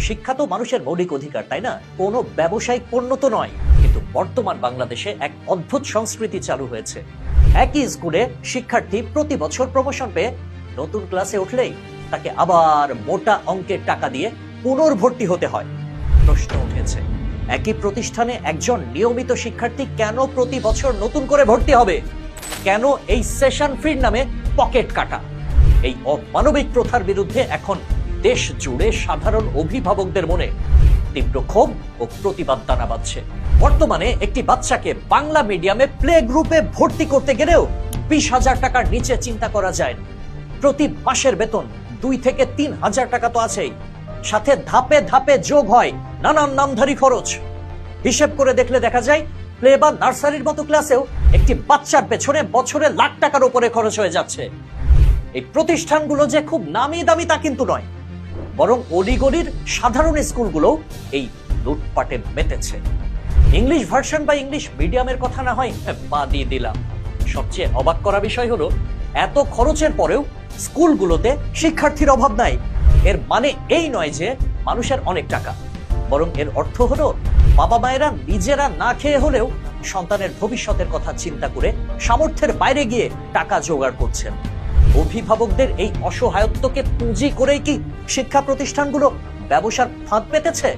শিক্ষা তো মানুষের মৌলিক অধিকার, তাই না? কোনো ব্যবসায়িক পণ্য তো নয়। কিন্তু বর্তমান বাংলাদেশে এক অদ্ভুত সংস্কৃতি চালু হয়েছে। একই স্কুলে শিক্ষার্থী প্রতি বছর প্রমোশন পেয়ে নতুন ক্লাসে উঠলেই তাকে আবার মোটা অঙ্কের টাকা দিয়ে পুনর্ভর্তি হতে হয়। প্রশ্ন উঠেছে, একই প্রতিষ্ঠানে একজন নিয়মিত শিক্ষার্থী কেন প্রতি বছর নতুন করে ভর্তি হবে? কেন এই সেশন ফির নামে পকেট কাটা? এই অমানবিক প্রথার বিরুদ্ধে এখন দেশ জুড়ে সাধারণ অভিভাবকদের মনে তীব্র ক্ষোভ ও প্রতিবাদ দানা বাঁধছে বর্তমানে একটি বাচ্চাকে বাংলা মিডিয়ামে প্লে গ্রুপে ভর্তি করতে গেলেও বিশ হাজার টাকার নিচে চিন্তা করা যায় প্রতি মাসের বেতন দুই থেকে তিন হাজার টাকা তো আছেই। সাথে ধাপে ধাপে যোগ হয় নানান নামধারী খরচ। হিসেব করে দেখলে দেখা যায়, প্লে বা নার্সারির মতো ক্লাসেও একটি বাচ্চার পেছনে বছরে লাখ টাকার উপরে খরচ হয়ে যাচ্ছে। এই প্রতিষ্ঠানগুলো যে খুব নামি দামি তা কিন্তু নয়। বরং অলিগলির সাধারণ স্কুলগুলো এই লুটপাটে মেতেছে। ইংলিশ ভার্সন বা ইংলিশ মিডিয়ামের কথা না হয় পা দিয়ে দিলাম। সবচেয়ে অবাক করা বিষয় হলো, এত খরচের পরেও স্কুলগুলোতে শিক্ষার্থীর অভাব নাই। এর মানে এই নয় যে মানুষের অনেক টাকা। বরং এর অর্থ হলো, বাবা মায়েরা নিজেরা না খেয়ে হলেও সন্তানের ভবিষ্যতের কথা চিন্তা করে সামর্থ্যের বাইরে গিয়ে টাকা জোগাড় করছেন। অভিভাবকদের এই অসহায়ত্বকে পুঁজি করেই কি শিক্ষা প্রতিষ্ঠানগুলো ব্যবসার ফাঁদ পেতেছে?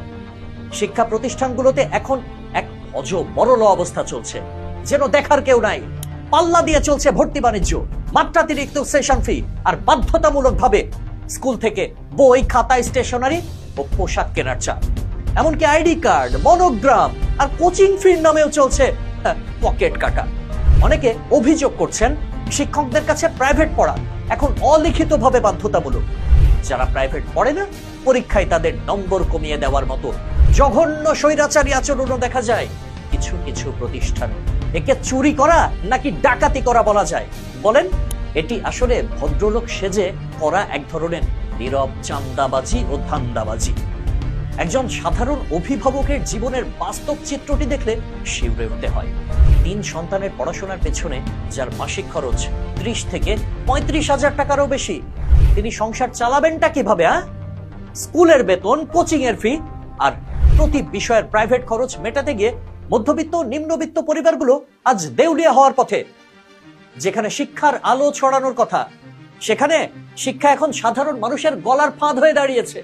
শিক্ষা প্রতিষ্ঠানগুলোতে এখন এক অজ বড়ল অবস্থা চলছে, যেন দেখার কেউ নাই। পাল্লা দিয়ে চলছে ভর্তি বাণিজ্য, মাত্রাতিরিক্ত সেশন ফি আর বাধ্যতামূলক ভাবে স্কুল থেকে বই, খাতা স্টেশনারি ও পোশাক কেনার চাপ। এমনকি আইডি কার্ড মনোগ্রাম আর কোচিং ফির নামেও চলছে পকেট কাটা। অনেকে অভিযোগ করছেন শিক্ষকদের কাছে প্রাইভেট পড়া এখন অলিখিতভাবে বাধ্যতামূলক। যারা প্রাইভেট পড়ে না, পরীক্ষায় তাদের নম্বর কমিয়ে দেওয়ার মতো জঘন্য স্বৈরাচারী আচরণও দেখা যায়। কিছু কিছু প্রতিষ্ঠান একে চুরি করা নাকি ডাকাতি করা বলা যায়। বলেন, এটি আসলে ভদ্রলোক সেজে করা এক ধরনের নীরব চান্দাবাজি ও ধান্দাবাজি। একজন সাধারণ অভিভাবকের জীবনের বাস্তব চিত্রটি দেখলে শিউরে উঠতে হয়। তিন সন্তানের পড়াশোনার পেছনে, যার মাসিক খরচ ত্রিশ থেকে পঁয়ত্রিশ হাজার টাকারও বেশি। তিনি সংসার চালাবেনটা কীভাবে আ স্কুলের বেতন কোচিং এর ফি, আর প্রতি বিষয়ের প্রাইভেট খরচ মেটাতে গিয়ে মধ্যবিত্ত, নিম্নবিত্ত পরিবারগুলো আজ দেউলিয়া হওয়ার পথে। যেখানে শিক্ষার আলো ছড়ানোর কথা, সেখানে শিক্ষা এখন সাধারণ মানুষের গলার ফাঁদ হয়ে দাঁড়িয়েছে।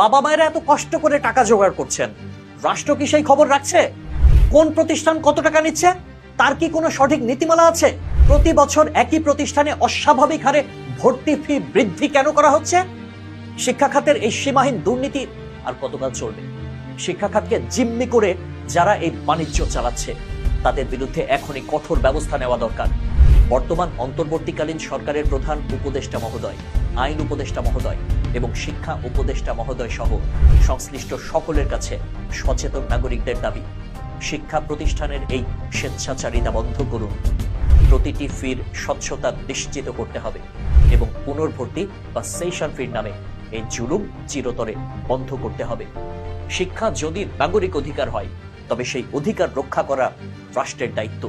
বাবা মায়েরা এত কষ্ট করে টাকা জোগাড় করছেন। রাষ্ট্র কি সেই খবর রাখছে? কোন প্রতিষ্ঠান কত টাকা নিচ্ছে? তার কি কোনো সঠিক নীতিমালা আছে? প্রতি বছর একই প্রতিষ্ঠানে অস্বাভাবিক হারে ভর্তি ফি বৃদ্ধি কেন করা হচ্ছে? শিক্ষা খাতের এই সীমাহীন দুর্নীতি আর কতকাল চলবে? শিক্ষা খাতকে জিম্মি করে যারা এই বাণিজ্য চালাচ্ছে, তাদের বিরুদ্ধে এখনই কঠোর ব্যবস্থা নেওয়া দরকার। বর্তমান অন্তর্বর্তীকালীন সরকারের প্রধান উপদেষ্টা মহোদয়, আইন উপদেষ্টা মহোদয় এবং শিক্ষা উপদেষ্টা মহোদয় সহ সংশ্লিষ্ট সকলের কাছে সচেতন নাগরিকদের দাবি। শিক্ষা প্রতিষ্ঠানের এই স্বেচ্ছাচারিতা বন্ধ করুন। প্রতিটি ফির স্বচ্ছতা নিশ্চিত করতে হবে এবং পুনর্ভর্তি বা সেশন ফির নামে এই জুলুম চিরতরে বন্ধ করতে হবে। শিক্ষা যদি নাগরিক অধিকার হয়, তবে সেই অধিকার রক্ষা করা রাষ্ট্রের দায়িত্ব।